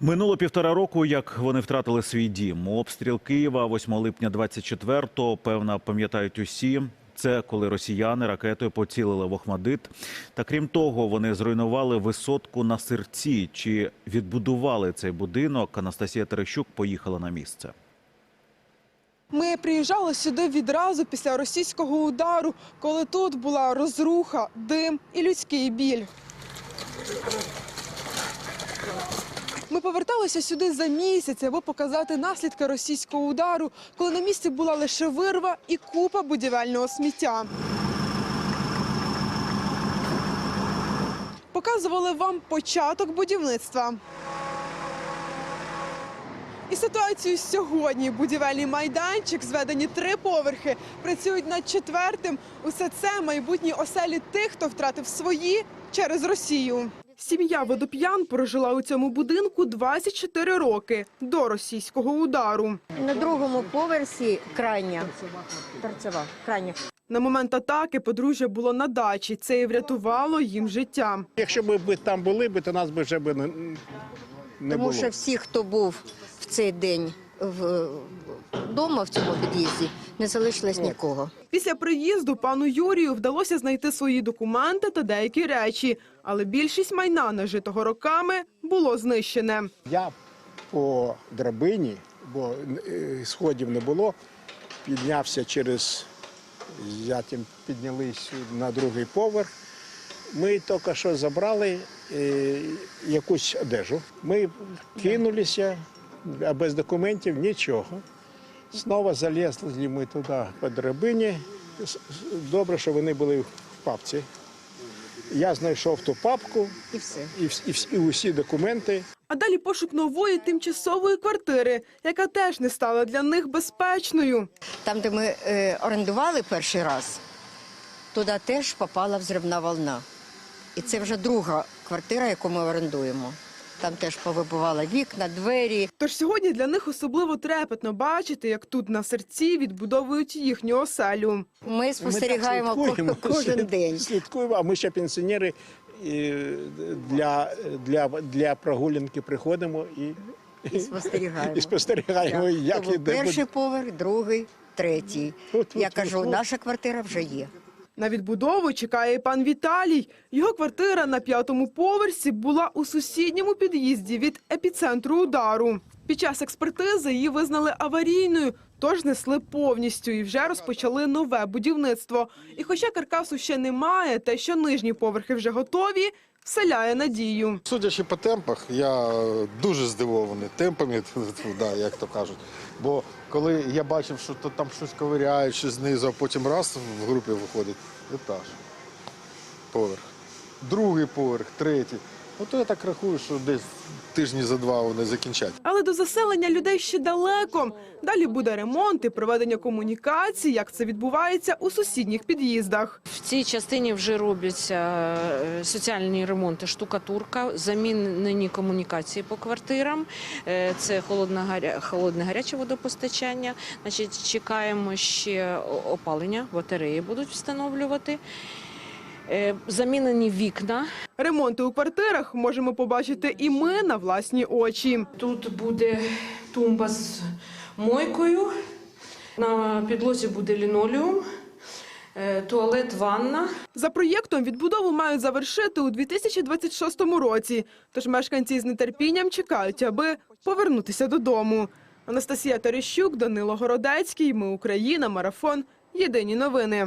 Минуло півтора року, як вони втратили свій дім. Обстріл Києва 8 липня 24-го, певно, пам'ятають усі. Це коли росіяни ракетою поцілили в Охмадит. Та крім того, вони зруйнували висотку на серці. Чи відбудували цей будинок? Анастасія Терещук поїхала на місце. Ми приїжджали сюди відразу після російського удару, коли тут була розруха, дим і людський біль. Ми поверталися сюди за місяць, аби показати наслідки російського удару, коли на місці була лише вирва і купа будівельного сміття. Показували вам початок будівництва. І ситуацію сьогодні. Будівельний майданчик, зведені три поверхи, працюють над четвертим. Усе це майбутні оселі тих, хто втратив свої через Росію. Сім'я водоп'ян прожила у цьому будинку 24 роки до російського удару. На другому поверсі крайня торцева, крайня. На момент атаки подружжя було на дачі. Це і врятувало їм життя. Якщо б ми там були, б, то нас би вже б не, не Тому було. що всі, хто був в цей день в вдома в цьому під'їзді, не залишилось нікого. Після приїзду пану Юрію вдалося знайти свої документи та деякі речі, але більшість майна, нажитого роками, було знищене. Я по драбині, бо е, сходів не було, піднявся через, я тим піднялись на другий поверх. Ми тільки що забрали е, якусь одежу. Ми кинулися, а без документів нічого. Знову залізли ми туди по драбині. Добре, що вони були в папці. Я знайшов ту папку І все. і, і, і усі документи. А далі пошук нової тимчасової квартири, яка теж не стала для них безпечною. Там, де ми е, орендували перший раз, туди теж попала взривна волна. І це вже друга квартира, яку ми орендуємо. Там теж повибивала вікна, двері. Тож сьогодні для них особливо трепетно бачити, як тут на серці відбудовують їхню оселю. Ми спостерігаємо Ми слідкуємо, кожен день. Слідкуємо, а ми ще пенсіонери для, для, для прогулянки приходимо і, І спостерігаємо. і спостерігаємо, як Тому іде. перший поверх, другий, третій. От, Я от, кажу, от. наша квартира вже є. На відбудову чекає пан Віталій. Його квартира на п'ятому поверсі була у сусідньому під'їзді від епіцентру удару. Під час експертизи її визнали аварійною, тож знесли повністю і вже розпочали нове будівництво. І хоча каркасу ще немає, те, що нижні поверхи вже готові, вселяє надію. Судячи по темпах, я дуже здивований темпами, да, як то кажуть. Бо коли я бачив, що то там щось ковиряють, щось знизу, а потім раз в групі виходить етаж, поверх, другий поверх, третій. Ну то я так рахую, що десь тижні за два вони закінчать. Але до заселення людей ще далеко. Далі буде ремонт і проведення комунікацій, як це відбувається у сусідніх під'їздах. В цій частині вже робляться е, соціальні ремонти, штукатурка, замінені комунікації по квартирам. Е, Це холодне гаряче водопостачання. Значить, чекаємо ще опалення, батареї будуть встановлювати. Е, Замінені вікна. Ремонти у квартирах можемо побачити і ми на власні очі. Тут буде тумба з мойкою. На підлозі буде лінолеум, е, туалет, ванна. За проєктом відбудову мають завершити у 2026 році. Тож мешканці з нетерпінням чекають, аби повернутися додому. Анастасія Терещук, Данило Городецький. Ми Україна. Марафон. Єдині новини.